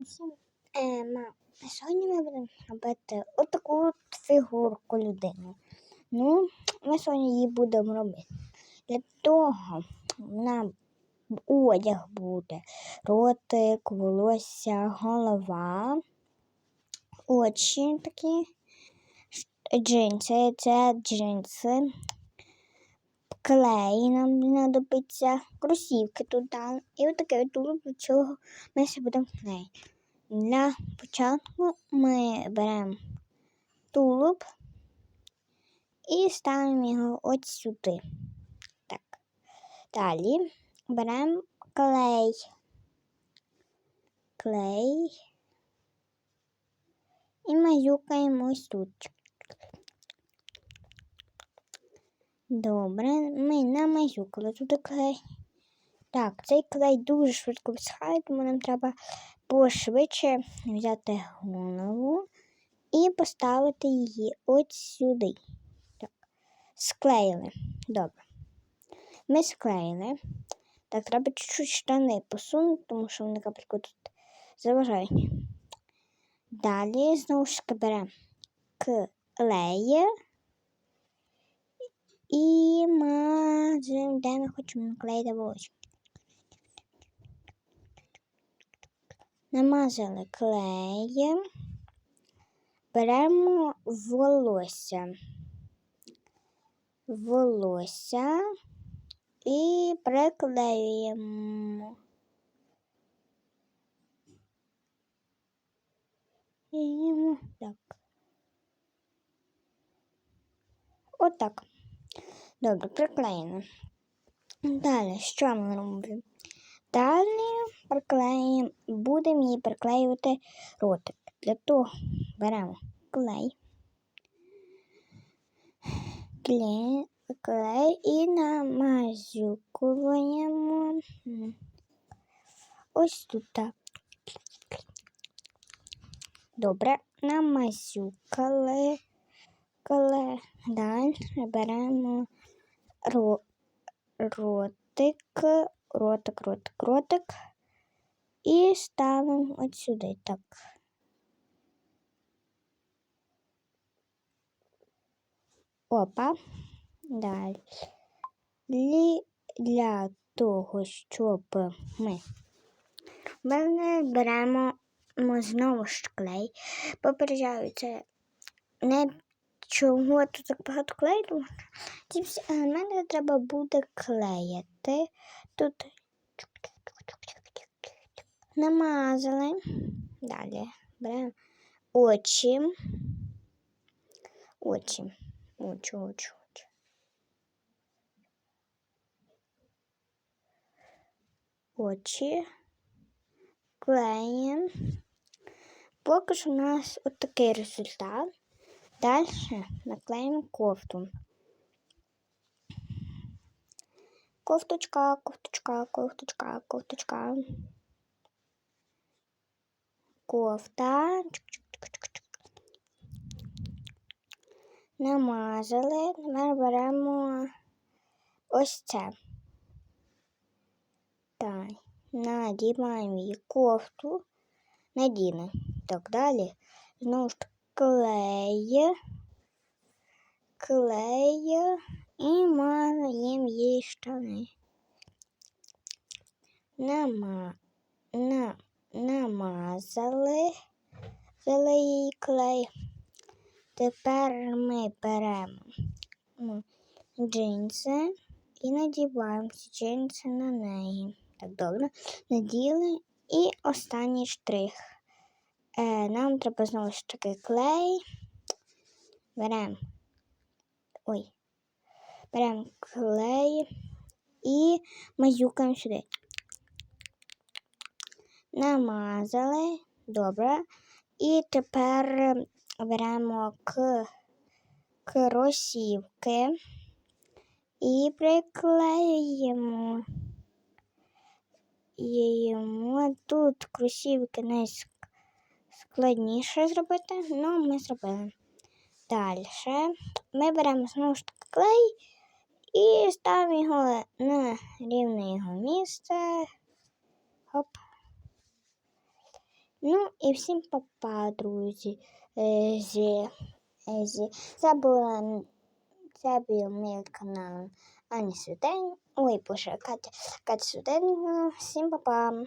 Е, сьогодні ми будемо робити отаку от фігурку людини. Ну, ми сьогодні її будемо робити. Для того нам одяг буде ротик, волосся, голова, очі такі, джинси, це джинси, клей нам знадобиться, кросівки тут. І отаке тулуб, до цього ми ще будемо клеїти. Для початку ми беремо тулуб і ставимо його от сюди. Так. Далі беремо клей. Клей і мазюкаємо ось тут. Добре, ми намазюкали туди клей. Так, цей клей дуже швидко висихає, тому нам треба пошвидше взяти голову і поставити її от сюди. Так, Склеїли. Добре. Ми склеїли. Так, треба чуть-чуть штани посунути, тому що вони капельку тут заважають. Далі, знову ж таки, беремо клеє і мажемо, де ми хочемо наклеїти волосся. намазали клеєм, беремо волосся, волосся і приклеюємо. Так. Отак. Добре, приклеїмо. Далі, що ми робимо? Далі приклеїмо, будемо її приклеювати ротик. Для того беремо клей, клей, клей і намазюкуємо ось тут. так. Добре, намазюкали, Далі беремо ротик ротик, ротик, ротик. І ставимо от сюди так. Опа. Далі для того, щоб ми ми беремо знову ж клей. Попереджаю, це не чого тут так багато клею, ці всі елементи треба буде клеїти. Тут намазали. Далі беремо очі. Очі. Очі, очі, очі. Очі. Клеїмо. Поки що у нас от такий результат. Далі наклеїмо кофту. Кофточка, кофточка, кофточка, кофточка. Кофта. Намазали. Тепер беремо ось це. Так, надіваємо її кофту, наділи. Так далі. Знову ж клеє, клеє і маємо їй штани. Нама, на, намазали її клей. Тепер ми беремо джинси і надіваємо ці джинси на неї. Так добре, наділи і останній штрих. Е, Нам треба знову ж таки клей. Беремо. Ой, беремо клей і мазюкаємо сюди. Намазали. Добре. І тепер беремо к кросівки і приклеїмо. Йому тут кросівки найскладніше зробити, але ну, ми зробили. Далі ми беремо знову ж таки клей і ставимо його на рівне його місце. Хоп. Ну і всім папа, друзі. Е, зі, е, зі. Це була це був мій канал Ані Світень. Ой, боже, Катя, Катя Світень. Всім папа.